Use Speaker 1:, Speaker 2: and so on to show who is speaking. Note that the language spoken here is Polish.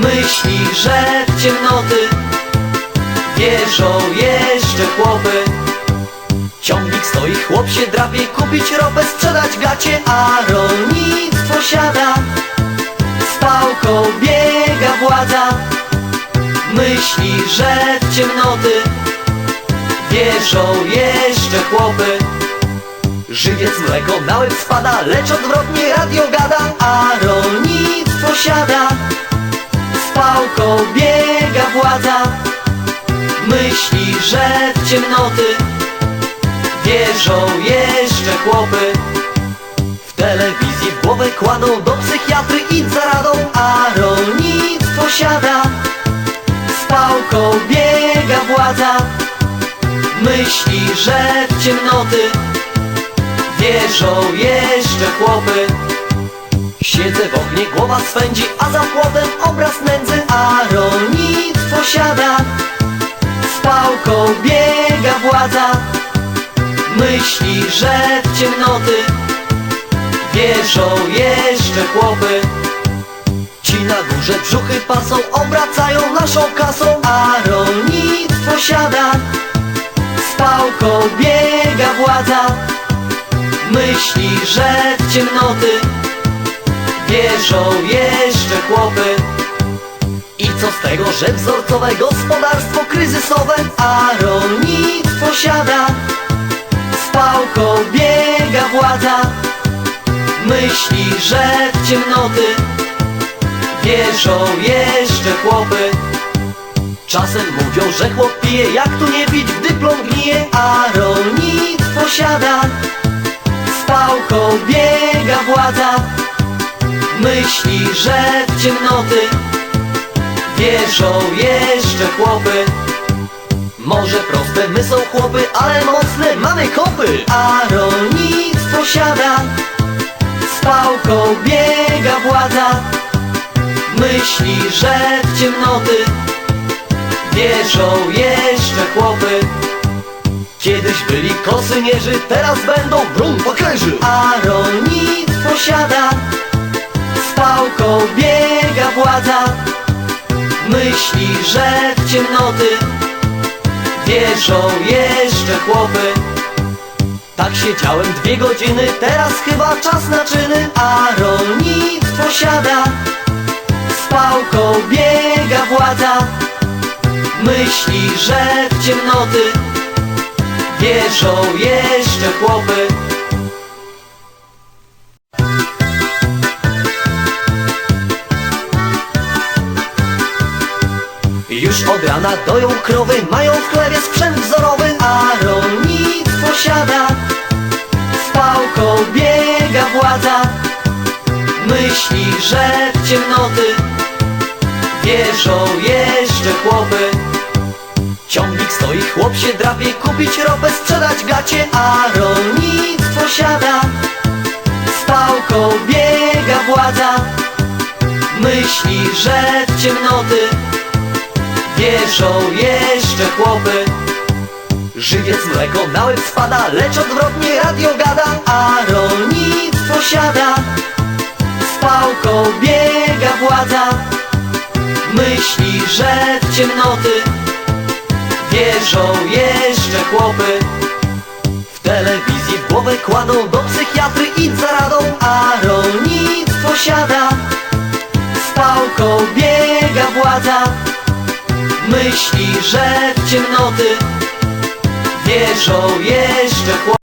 Speaker 1: Myśli, że w ciemnoty Wierzą jeszcze chłopy. Ciągnik stoi, chłop się drapie Kupić ropę, sprzedać gacie A rolnictwo siada. Z pałką biega władza. Myśli, że w ciemnoty Wierzą jeszcze chłopy. Żywiec mleko na spada Lecz odwrotnie radio gada A rolnictwo siada Z pałką biega władza. Myśli, że w ciemnoty Wierzą jeszcze chłopy. W telewizji w głowę kładą Do psychiatry idź za radą A rolnictwo siada. Z pałką biega władza. Myśli, że w ciemnoty Wierzą jeszcze chłopy. Siedzę w oknie, głowa swędzi A za płotem Z pałką biega władza. Myśli, że w ciemnoty Wierzą jeszcze chłopy. Ci na górze brzuchy pasą Obracają naszą kasą. A rolnictwo siada Z pałką biega władza. Myśli, że w ciemnoty Wierzą jeszcze chłopy co z tego, że wzorcowe gospodarstwo kryzysowe A rolnictwo siada Z pałką biega władza. Myśli, że w ciemnoty Wierzą jeszcze chłopy. Czasem mówią, że chłop pije Jak tu nie pić, gdy plon gnije A rolnictwo siada Z pałką biega władza. Myśli, że w ciemnoty Wierzą jeszcze chłopy. Może proste my są chłopy Ale mocne mamy kopy. A rolnictwo siada Z pałką biega władza Myśli, że w ciemnoty Wierzą jeszcze chłopy. Kiedyś byli kosymierzy, teraz będą brun pakerzy A rolnictwo siada Z pałką biega Myśli, że w ciemnoty Wierzą jeszcze chłopy. Tak siedziałem dwie godziny, teraz chyba czas na czyny A rolnictwo siada Z pałką biega władza. Myśli, że w ciemnoty Wierzą jeszcze chłopy Już od rana doją krowy Mają w chlebie sprzęt wzorowy A rolnictwo siada Z pałką biega władza. Myśli, że w ciemnoty Wierzą jeszcze chłopy. Ciągnik stoi, chłop się drapie Kupić ropę, sprzedać gacie A rolnictwo siada Z pałką biega władza. Myśli, że w ciemnoty Wierzą jeszcze chłopy. Żywiec mleko na łeb spada Lecz odwrotnie radio gada A rolnictwo siada. Z pałką biega władza Myśli, że w ciemnoty. Wierzą jeszcze chłopy. W telewizji w głowę kładą Do psychiatry idź za radą A rolnictwo siada. Z pałką biega władza Myśli, że w ciemnoty Wierzą jeszcze chłopy